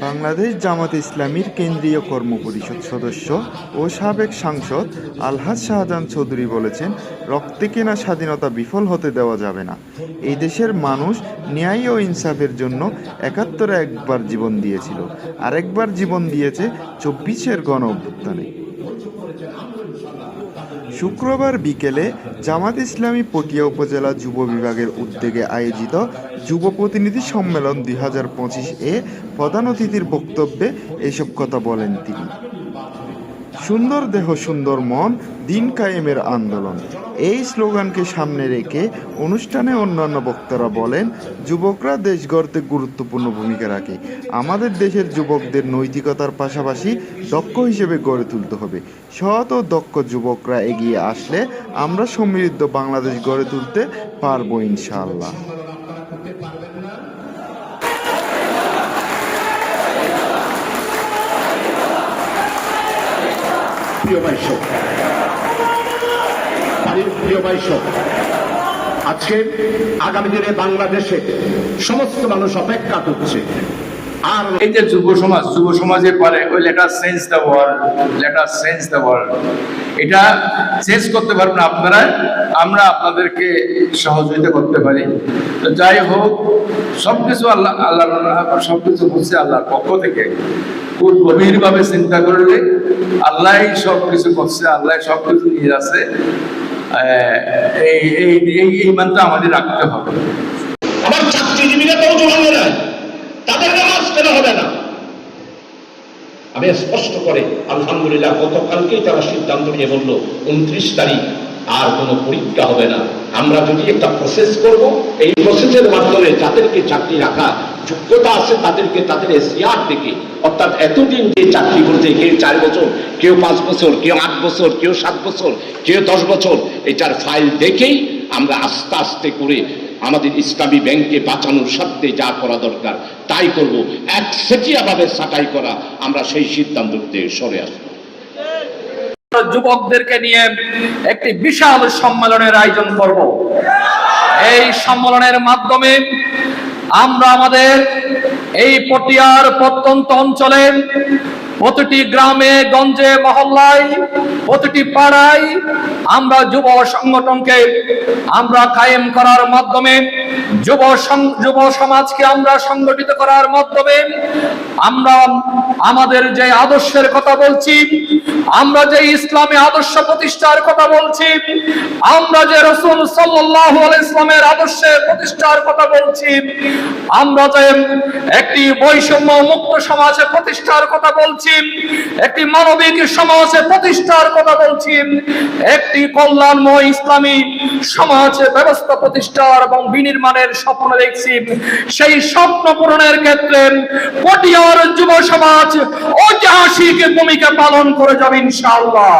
বাংলাদেশ জামাত ইসলামীর কেন্দ্রীয় কর্মপরিষদ সদস্য ও সাবেক সাংসদ আলহাজ শাহজাহান চৌধুরী বলেছেন, রক্তে কেনা স্বাধীনতা বিফল হতে দেওয়া যাবে না। এই দেশের মানুষ ন্যায় ও ইনসাফের জন্য একাত্তরে একবার জীবন দিয়েছিল। আরেকবার জীবন দিয়েছে চব্বিশের গণ অভ্যুত্থানে শুক্রবার বিকেলে জামাত ইসলামী পটিয়া উপজেলা যুব বিভাগের উদ্যোগে আয়োজিত যুব প্রতিনিধি সম্মেলন দুই হাজার পঁচিশ এ প্রধান অতিথির বক্তব্যে এসব কথা বলেন তিনি। সুন্দর দেহ, সুন্দর মন, দিন কায়েমের আন্দোলন। এই স্লোগানকে সামনে রেখে অনুষ্ঠানে অন্যান্য বক্তারা বলেন, যুবকরা দেশ গড়তে গুরুত্বপূর্ণ ভূমিকা রাখে। আমাদের দেশের যুবকদের নৈতিকতার পাশাপাশি দক্ষ হিসেবে গড়ে তুলতে হবে। সৎ ও দক্ষ যুবকরা এগিয়ে আসলে আমরা সমৃদ্ধ বাংলাদেশ গড়ে তুলতে পারব ইনশাআল্লাহ। প্রিয় বাইশ প্রিয় বাইশ আজকে আগামী দিনে বাংলাদেশে সমস্ত মানুষ অপেক্ষা করছে। আর এই যে যুব সমাজ, যুব সমাজের পরে ওই letter change the world letter change the world এটা চেঞ্জ করতে পারবেন আপনারা, আমরা আপনাদেরকে সহযোগিতা করতে পারি। তো যাই হোক, সবকিছু আল্লাহ আল্লাহ সবকিছু হচ্ছে আল্লাহর পক্ষ থেকে। খুব গভীরভাবে চিন্তা করলে আল্লাহ সব কিছু করছে আল্লাহ সব কিছু নিয়ে আছে এই আমাদের রাখতে হবে। নাই তাদের নামাজ কেন হবে না? আমি স্পষ্ট করে, আলহামদুলিল্লাহ, গতকালকেই তারা সিদ্ধান্ত নিয়ে বলল, উনত্রিশ তারিখ আর কোনো পরীক্ষা হবে না। আমরা যদি একটা প্রসেস করব, এই প্রসেসের মাধ্যমে যাদেরকে চাকরি রাখা যোগ্যতা আছে, তাদেরকে তাদের এসিআর থেকে অর্থাৎ এতদিন যে চাকরি করেছে, কেউ চার বছর, কেউ পাঁচ বছর, কেউ আট বছর, কেউ সাত বছর, কেউ দশ বছর এটার ফাইল দেখেই আমরা আস্তে আস্তে করে আমাদের ইসলামী ব্যাংকে বাঁচানোর স্বার্থে যা করা দরকার, তাই করব। এক সেটিয়াভাবে ছাঁটাই করা আমরা সেই সিদ্ধান্ত থেকে সরে আসব। যুবকদেরকে নিয়ে একটি বিশাল সম্মেলনের আয়োজন করব। এই সম্মেলনের মাধ্যমে আমরা আমাদের এই পটিয়ার প্রত্যন্ত অঞ্চলে প্রতিটি গ্রামে, গঞ্জে, মহল্লায়, প্রতিটি পাড়ায় আমরা যুব সংগঠনকে আমরা কায়েম করার মাধ্যমে, যুব যুব সমাজকে আমরা সংগঠিত করার মাধ্যমে আমরা আমাদের যে আদর্শের কথা বলছি, আমরা যে ইসলামে আদর্শ প্রতিষ্ঠার কথা বলছি, আমরা যে রসুল সাল্লাহ ইসলামের আদর্শের প্রতিষ্ঠার কথা বলছি, আমরা যে একটি বৈষম্য মুক্ত সমাজে প্রতিষ্ঠার কথা বলছি, একটি মানবিক সমাজে প্রতিষ্ঠার কথা বলছি, একটি কল্যাণময় ইসলামী সমাজে ব্যবস্থা প্রতিষ্ঠার এবং বিনির্মাণের স্বপ্ন দেখছি। সেই স্বপ্ন পূরণের ক্ষেত্রে পটিয়ার যুব সমাজ ঐতিহাসিক ভূমিকা পালন করে যাবে ইনশাআল্লাহ।